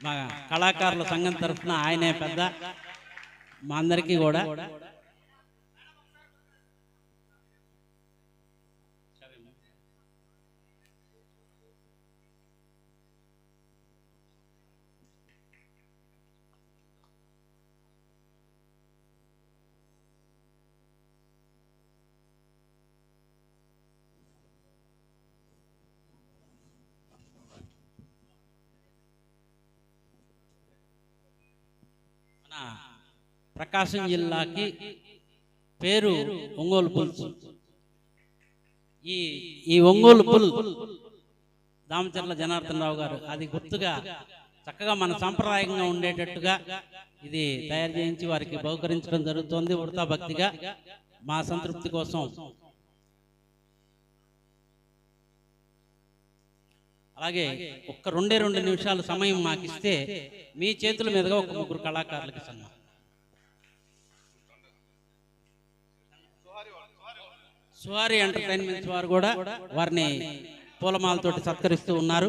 మా కళాకారుల సంఘం తరఫున ఆయనే పెద్ద. మా అందరికీ కూడా మన ప్రకాశం జిల్లాకి పేరు ఒంగోలు పులుసు ఈ ఈ ఒంగోలు పుల్ దామచర్ల జనార్దన్ రావు గారు అది గుర్తుగా చక్కగా మన సాంప్రదాయంగా ఉండేటట్టుగా ఇది తయారు చేయించి వారికి బహుకరించడం జరుగుతోంది ఉడతా భక్తిగా. మా సంతృప్తి కోసం. అలాగే ఒక్క రెండే రెండు నిమిషాలు సమయం మాకు ఇస్తే మీ చేతుల మీదుగా ఒక ముగ్గురు కళాకారులకి సన్మానం. సువారి ఎంటర్టైన్మెంట్స్ వారు కూడా వారిని పూలమాలతోటి సత్కరిస్తూ ఉన్నారు.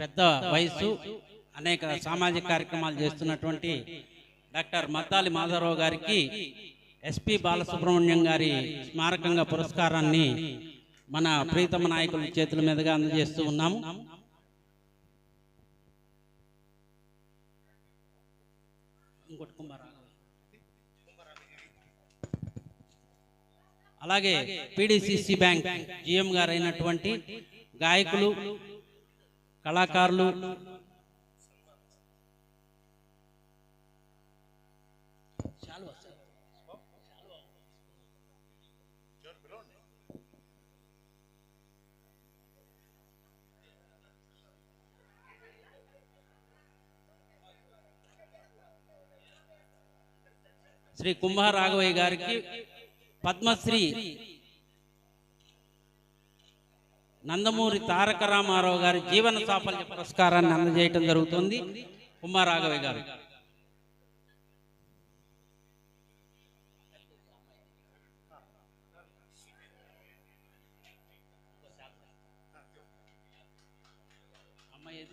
పెద్ద వయసు అనేక సామాజిక కార్యక్రమాలు చేస్తున్నటువంటి డాక్టర్ మద్దాలి మాధవరావు గారికి ఎస్పి బాలసుబ్రహ్మణ్యం గారి స్మారకంగా పురస్కారాన్ని మన ప్రీతమ నాయకుల చేతుల మీదుగా అందజేస్తూ ఉన్నాము. అలాగే పిడిసిసి బ్యాంక్ జిఎం గారు అయినటువంటి గాయకులు కళాకారులు శ్రీ కుంభ రాఘవయ్య గారికి పద్మశ్రీ నందమూరి తారక రామారావు గారి జీవన సాఫల్య పురస్కారాన్ని అందజేయటం జరుగుతుంది. కుంభ గారు. అమ్మాయి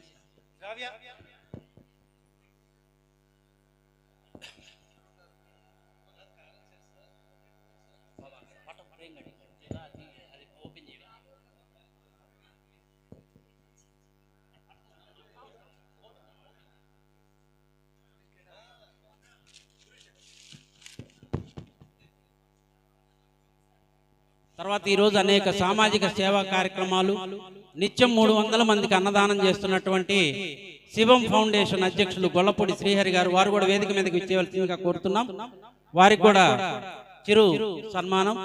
తర్వాత ఈరోజు అనేక సామాజిక సేవా కార్యక్రమాలు నిత్యం మూడు వందల మందికి అన్నదానం చేస్తున్నటువంటి శివం ఫౌండేషన్ అధ్యక్షులు గొల్లపూడి శ్రీహరి గారు వారు కూడా వేదిక మీదకి వచ్చేవలసిందిగా కోరుతున్నాం. వారికి కూడా చిరు సన్మానం.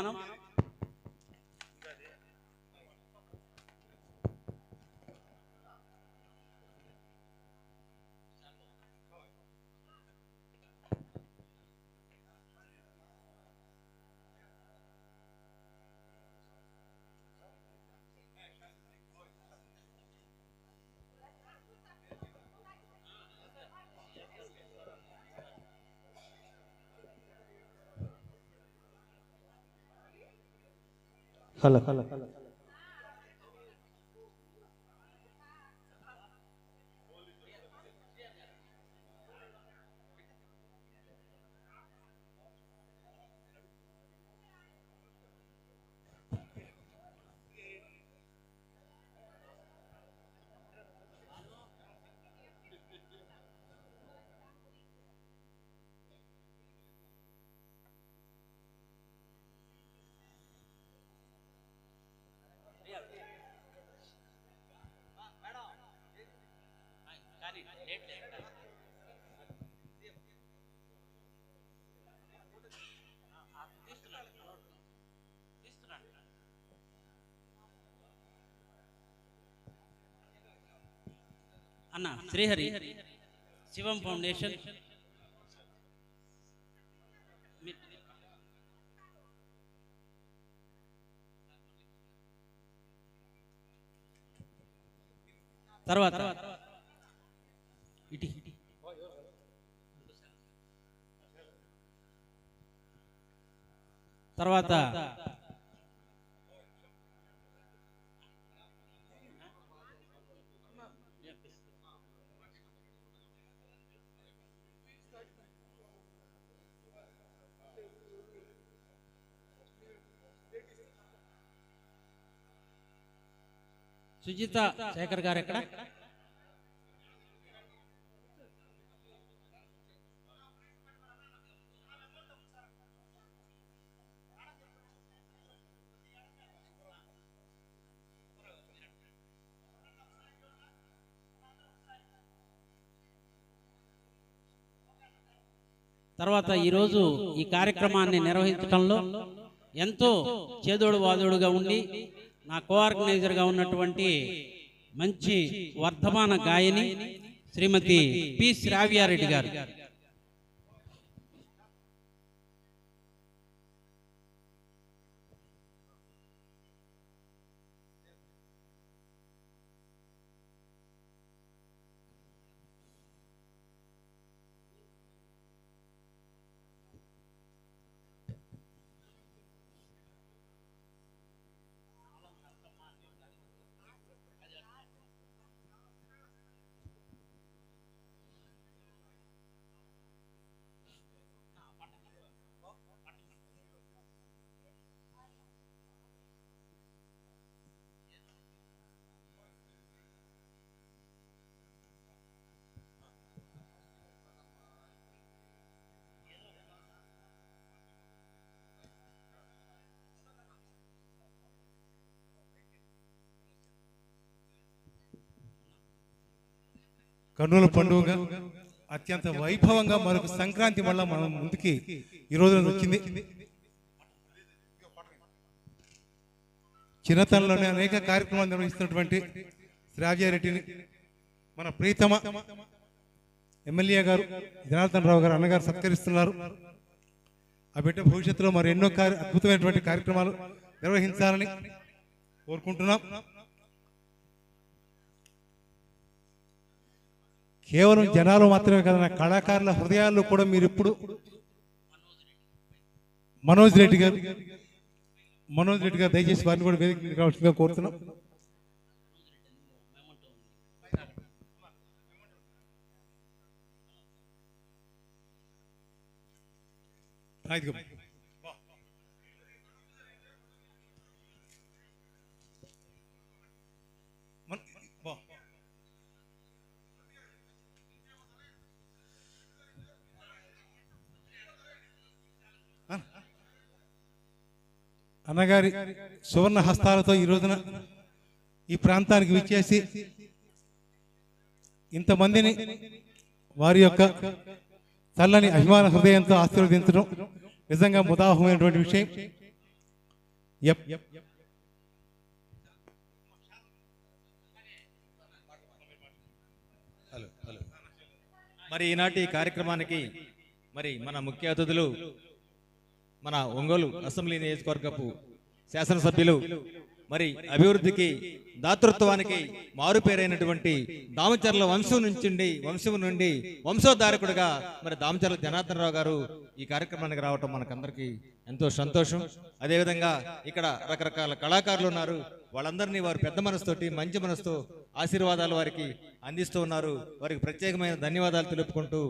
خلق. అన్న శ్రీహరి శివం ఫౌండేషన్. తర్వాత తర్వాత. ఇటు ఇటు. తర్వాత సుజిత శేఖర్ గారు ఎక్కడ తర్వాత ఈరోజు ఈ కార్యక్రమాన్ని నిర్వహించడంలో ఎంతో చేదోడు వాదోడుగా ఉండి నా కోఆర్గనైజర్గా ఉన్నటువంటి మంచి వర్ధమాన గాయని శ్రీమతి పి శ్రావ్యారెడ్డి గారు. కర్నూలు పండుగ అత్యంత వైభవంగా మరొక సంక్రాంతి వల్ల మనం ముందుకి ఈ రోజున వచ్చింది. చిన్నతనంలోనే అనేక కార్యక్రమాలు నిర్వహిస్తున్నటువంటి శ్రావ్యారెడ్డిని మన ప్రీతమ ఎమ్మెల్యే గారు జనార్దన్ రావు గారు అన్నగారు సత్కరిస్తున్నారు. ఆ బిడ్డ భవిష్యత్తులో మరి ఎన్నో కార్య అద్భుతమైనటువంటి కార్యక్రమాలు నిర్వహించాలని కోరుకుంటున్నాం. కేవలం జనాలు మాత్రమే కదా కళాకారుల హృదయాల్లో కూడా మీరు ఇప్పుడు మనోజ్ రెడ్డి గారు మనోజ్ రెడ్డి గారు దయచేసి వారిని కూడా వేదిక మీదకి కోరుతున్నాం ఆ, ఇదిగో. అన్నగారి సువర్ణ హస్తాలతో ఈ రోజున ఈ ప్రాంతానికి విచ్చేసి ఇంతమందిని వారి యొక్క చల్లని అభిమాన హృదయంతో ఆశీర్వదించడం నిజంగా ముదాహమైనటువంటి విషయం. Hello hello. మరి ఈనాటి కార్యక్రమానికి మరి మన ముఖ్య అతిథులు మన ఒంగోలు అసెంబ్లీ నియోజకవర్గపు శాసనసభ్యులు మరి అభివృద్ధికి దాతృత్వానికి మారుపేరైనటువంటి దామచర్ల వంశం నుంచి వంశం నుండి వంశోద్ధారకుడుగా మరి దామచర్ల జనార్దన్ రావు గారు ఈ కార్యక్రమానికి రావటం మనకందరికీ ఎంతో సంతోషం. అదేవిధంగా ఇక్కడ రకరకాల కళాకారులు ఉన్నారు. వాళ్ళందరినీ వారు పెద్ద మనసుతోటి మంచి మనసుతో ఆశీర్వాదాలు వారికి అందిస్తూ ఉన్నారు. వారికి ప్రత్యేకమైన ధన్యవాదాలు తెలుపుకుంటూ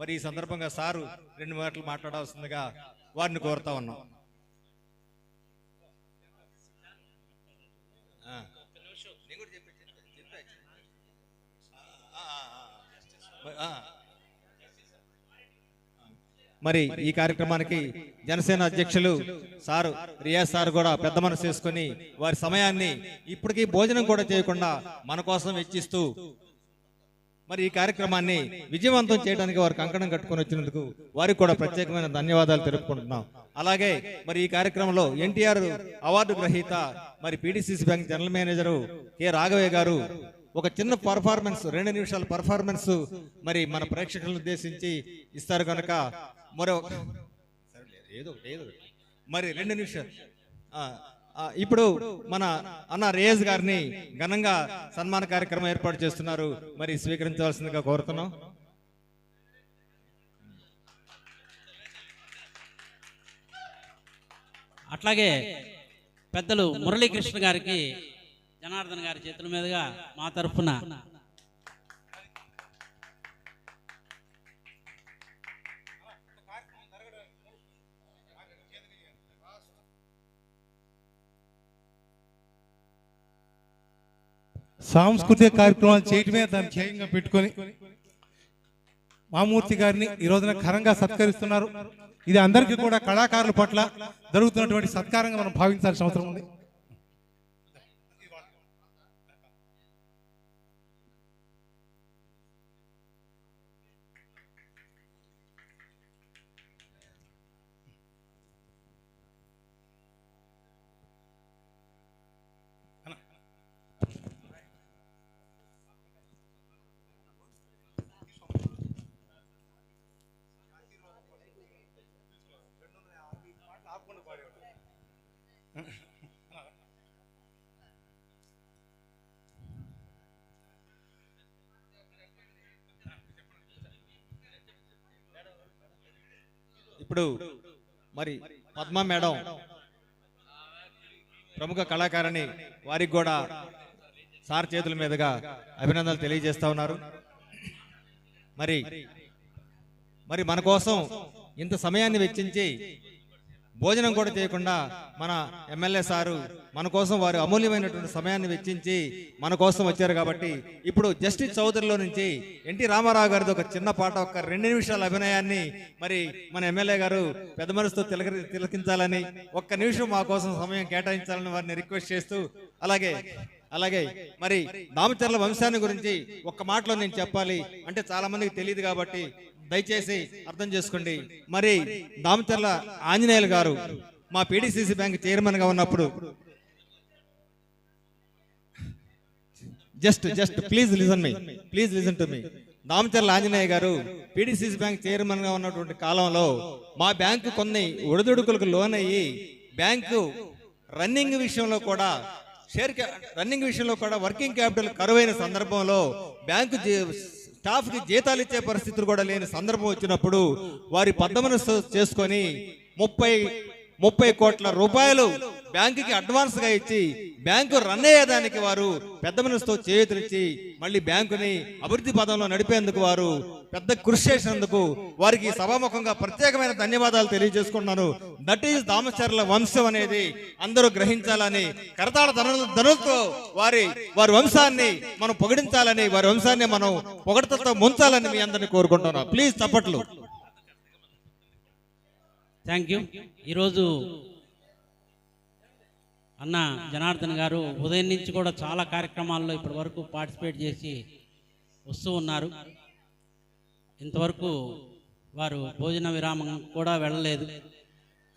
మరి ఈ సందర్భంగా సారు రెండు మాటలు మాట్లాడాల్సిందిగా వారిని కోరుతా ఉన్నాం. మరి ఈ కార్యక్రమానికి జనసేన అధ్యక్షులు సారు రియాజ్ సార్ కూడా పెద్ద మనసు చేసుకుని వారి సమయాన్ని ఇప్పటికీ భోజనం కూడా చేయకుండా మన కోసం వెచ్చిస్తూ మరి ఈ కార్యక్రమాన్ని విజయవంతం చేయడానికి వారు కంకణం కట్టుకొని వచ్చినందుకు వారికి కూడా ప్రత్యేకమైన ధన్యవాదాలు తెలుపుకుంటున్నాం అలాగే మరి ఈ కార్యక్రమంలో ఎన్టీఆర్ అవార్డు గ్రహీత మరి PDCC bank general manager K Raghavaiah గారు ఒక చిన్న పర్ఫార్మెన్స్ రెండు నిమిషాల పర్ఫార్మెన్స్ మరి మన ప్రేక్షకులను ఉద్దేశించి ఇస్తారు కనుక మరో ఏదో ఏదో. మరి రెండు నిమిషాలు ఇప్పుడు మన అన్న రేజ్ గారిని ఘనంగా సన్మాన కార్యక్రమం ఏర్పాటు చేస్తున్నారు. మరి స్వీకరించవలసిందిగా కోరుతున్నాం. అట్లాగే పెద్దలు మురళీకృష్ణ గారికి జనార్దన్ గారి చేతుల మీదుగా మా తరఫున సాంస్కృతిక కార్యక్రమాలు చేయటమే దాన్ని ధ్యేయంగా పెట్టుకొని మామూర్తి గారిని ఈ రోజున ఘనంగా సత్కరిస్తున్నారు. ఇది అందరికీ కూడా కళాకారుల పట్ల జరుగుతున్నటువంటి సత్కారంగా మనం భావించాల్సిన అవసరం ఉంది. ఇప్పుడు మరి పద్మ మేడం ప్రముఖ కళాకారిణి వారికి కూడా సార్ చేతుల మీదుగా అభినందనలు తెలియజేస్తా ఉన్నారు. మరి మరి మన కోసం ఇంత సమయాన్ని వెచ్చించి భోజనం కూడా చేయకుండా మన ఎమ్మెల్యే సారు మన కోసం వారు అమూల్యమైనటువంటి సమయాన్ని వెచ్చించి మన కోసం వచ్చారు కాబట్టి ఇప్పుడు జస్టిస్ చౌదరిలో నుంచి ఎన్టీ రామారావు గారిది ఒక చిన్న పాట ఒక రెండు నిమిషాల అభినయాన్ని మరి మన ఎమ్మెల్యే గారు పెద్ద మనసుతో తిలక తిలకించాలని ఒక్క నిమిషం మా కోసం సమయం కేటాయించాలని వారిని రిక్వెస్ట్ చేస్తూ అలాగే అలాగే మరి దామచర్ల వంశాన్ని గురించి ఒక్క మాటలో నేను చెప్పాలి. అంటే చాలా మందికి తెలియదు కాబట్టి దయచేసి అర్థం చేసుకోండి. మరి దామచర్ల ఆంజనేయులు గారు మా పిడిసిసి బ్యాంక్ చైర్మన్గా ఉన్నప్పుడు just just please listen me please listen to me. Damacharla Anjaneya గారు పిడిసిసి బ్యాంక్ చైర్మన్గా ఉన్నటువంటి కాలంలో మా బ్యాంకు కొన్ని ఒడిదుడుకులకు లోన్ అయ్యి బ్యాంకు రన్నింగ్ విషయంలో కూడా షేర్ రన్నింగ్ విషయంలో కూడా వర్కింగ్ క్యాపిటల్ కరువైన సందర్భంలో బ్యాంకు జీ- స్టాఫ్కి జీతాలు ఇచ్చే పరిస్థితులు కూడా లేని సందర్భం వచ్చినప్పుడు వారి పద్దమనస్సు చేసుకొని ముప్పై ముప్పై కోట్ల రూపాయలు బ్యాంకుకి అడ్వాన్స్గా ఇచ్చి బ్యాంకు రన్ అయ్యేదానికి వారు పెద్ద మనసుతో చేతులిచ్చి మళ్ళీ బ్యాంకుని అభివృద్ధి పదంలో నడిపేందుకు వారు పెద్ద కృషి చేసినందుకు వారికి సభాముఖంగా ప్రత్యేకమైన ధన్యవాదాలు తెలియజేసుకుంటున్నాను. దట్ ఈస్ దామచర్ల వంశం అనేది అందరూ గ్రహించాలని కరతాళ ధనుల ధనులతో వారి వారి వంశాన్ని మనం పొగిడించాలని వారి వంశాన్ని మనం పొగడతతో ముంచాలని మీ అందరిని కోరుకుంటున్నాం ప్లీజ్ చప్పట్లు. థ్యాంక్ యూ ఈరోజు అన్న జనార్దన్ గారు ఉదయం నుంచి కూడా చాలా కార్యక్రమాల్లో ఇప్పటి వరకు పార్టిసిపేట్ చేసి వస్తూ ఉన్నారు. ఇంతవరకు వారు భోజన విరామం కూడా వెళ్ళలేదు.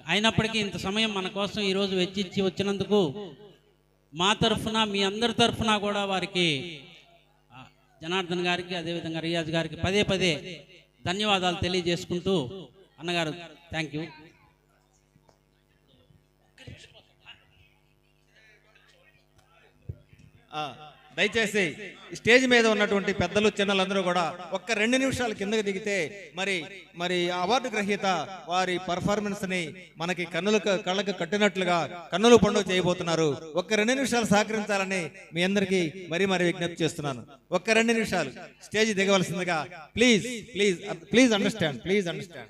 అయినప్పటికీ ఇంత సమయం మన కోసం ఈరోజు వెచ్చిచ్చి వచ్చినందుకు మా తరఫున మీ అందరి తరఫున కూడా వారికి జనార్దన్ గారికి అదేవిధంగా రియాజ్ గారికి పదే పదే ధన్యవాదాలు తెలియజేసుకుంటూ అన్నగారు థ్యాంక్ యూ దయచేసి స్టేజ్ మీద ఉన్నటువంటి పెద్దలు చిన్నలందరూ కూడా ఒక్క రెండు నిమిషాలు కిందకి దిగితే మరి మరి అవార్డు గ్రహీత వారి పర్ఫార్మెన్స్ని మనకి కన్నులకు కళ్ళకు కట్టినట్లుగా కన్నులు పండుగ చేయబోతున్నారు. ఒక్క రెండు నిమిషాలు సహకరించాలని మీ అందరికీ మరీ మరి విజ్ఞప్తి చేస్తున్నాను. ఒక్క రెండు నిమిషాలు stage దిగవలసిందిగా please please please understand please understand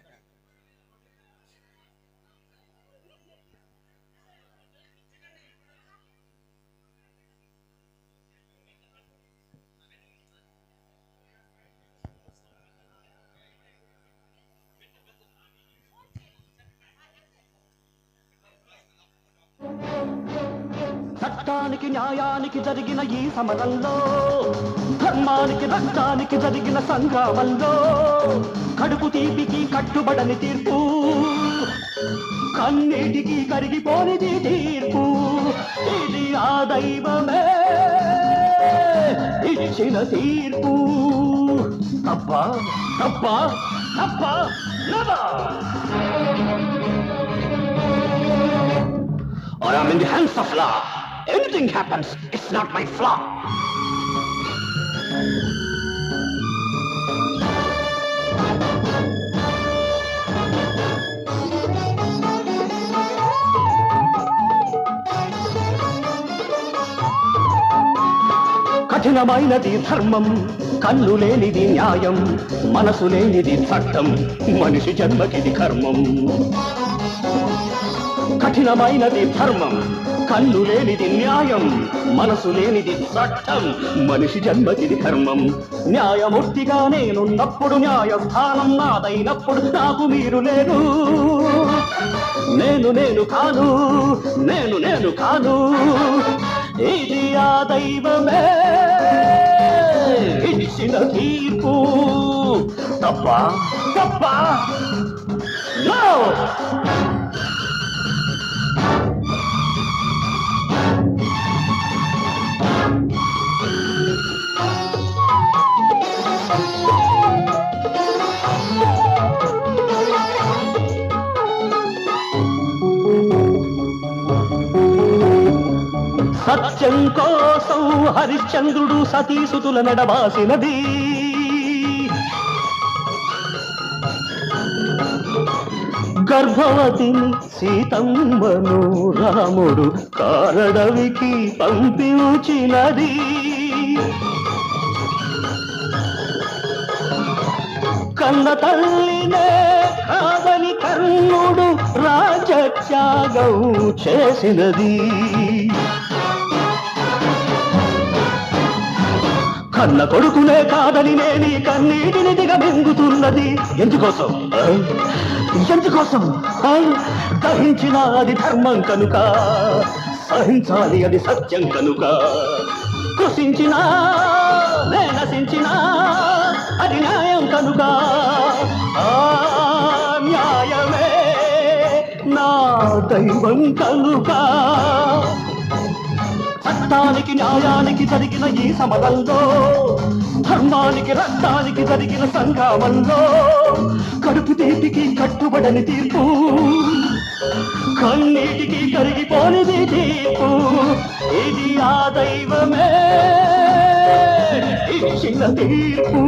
చట్టానికి న్యాయానికి జరిగిన ఈ సమరంలో ధర్మానికి రక్తానికి జరిగిన సంగ్రామంలో కడుపు తీపికి కట్టుబడని తీర్పు కన్నీటికి కరిగిపోనిది తీర్పు ఇది ఆ దైవమే ఇచ్చిన తీర్పు తప్ప తప్ప తప్ప. I am in the hands of law. Anything happens, it's not my flaw. కఠినమైనది ధర్మం కన్ను లేనిది న్యాయం మనసు లేనిది చట్టం మనిషి జన్మకిది కర్మం కఠినమైనది ధర్మం. కన్ను లేనిది న్యాయం మనసు లేనిది చట్టం. మనిషి జన్మకిది ధర్మం న్యాయమూర్తిగా నేనున్నప్పుడు న్యాయస్థానం నాదైనప్పుడు నాకు మీరు లేరు. నేను నేను కాను నేను నేను కాను. ఇది ఆ దైవమే. ఇచ్చిన తీర్పు. తప్ప తప్ప హరిశ్చంద్రుడు సతీసుతుల నడవాసినది గర్భవతిని సీతమ్మను రాముడు కారడవికి పంపించినది. కన్న తల్లినే కాదని కర్ణుడు రాజత్యాగం చేసినది. కన్న కొడుకునే కాదని నేని కన్నీటిని దిగమింగుతున్నది. ఎందుకోసం? ఎందుకోసం? దహించిన అది ధర్మం కనుక సహించాలి అది సత్యం కనుక. కృషించిన నశించిన అది న్యాయం కనుక. ఆ న్యాయమే నా దైవం కనుక. చట్టానికి న్యాయానికి జరిగిన ఈ సమరంలో ధర్మానికి రక్తానికి జరిగిన సంగ్రామంలో కడుపు తీపికి కట్టుబడని తీర్పు కన్నీటికి కరిగిపోనిది తీర్పు ఇది ఆ దైవమే ఇచ్చిన తీర్పు.